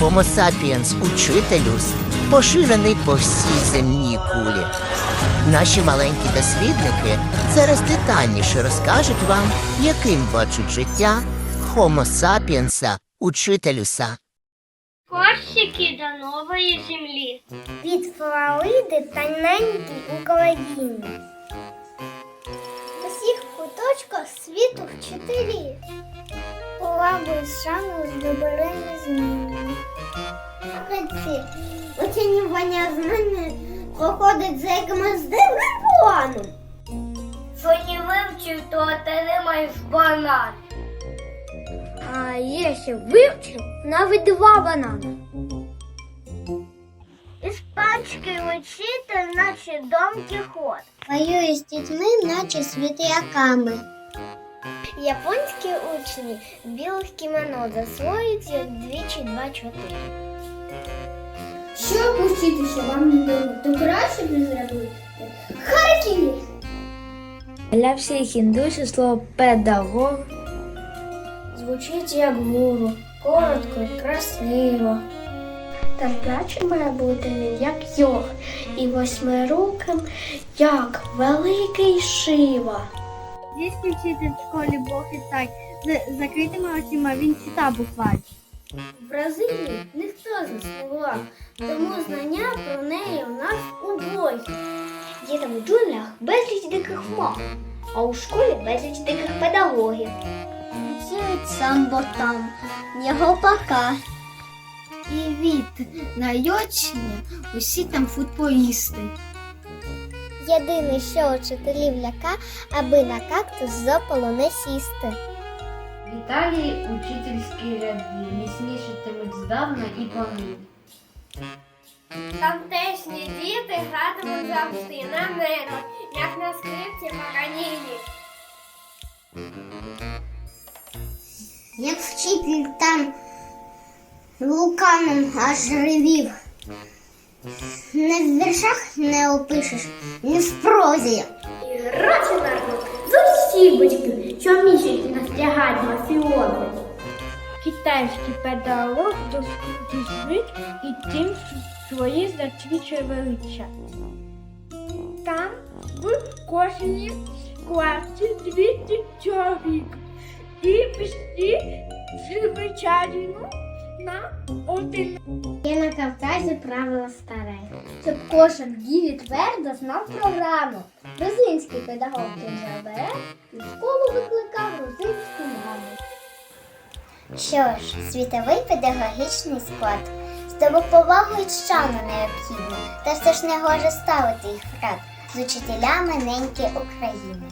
Homo sapiens учителюс поширений по всій земній кулі. Наші маленькі дослідники зараз детальніше розкажуть вам, яким бачать життя Homo sapiens учителюса. Корсики до нової землі. Від Флориди та неньки України. У всіх куточках світу вчителі. Лаби шану здоберені зміни. Молодці, оцінювання знання проходить за якимось дивним планом. Що не вивчив, то отримаєш банан. А якщо вивчив, навіть два банани. Іспанський учитель, наче Дон Кіхот. Воює з дітьми, наче світляками. Японські учні в білих кімоно засвоюють як двічі два чотири. Вчитися вам не добре, то краще б зробити. Харків! Для всіх індусів слово педагог звучить як гуру, коротко і красиво. Терплячим має бути він як йог, і восьмируким, як великий шива. Дійсно вчитель в школі Бог і так. З закритими очима він читав буквально. В Бразилії ніхто з нас не була, тому знання про неї у нас убогі. Є там в джунглях безліч диких мав, а у школі безліч диких педагогів. Танцюють самбо там, його пока. І від найочення усі там футболісти. Єдине, що учителів ляка, аби на кактус з опалу не сісти. В Італії учительські ряди міцнішитимуть здавна і повинні. Тамтешні діти гратимуть завжди на миру, як на скрипці Мараніні. Як вчитель там луканом аж ревів. Не в віршах не опишеш, ні в прозі. Народ з усіх батьків, щомісяці настрягають мафіози. Китайський педагог досліджують і тим свої засвідчує велича. Там в кожній класі 200 чоловік. І всі звичайно на один. Є на Кавказі правило старе. Щоб кожен дії твердо знав програму. Грузинський педагог забере і в школу викликав грузинську маму. Що ж, світовий педагогічний склад. З тобою повагу і необхідно, та все ж не гоже ставити їх в рад з учителями неньки України.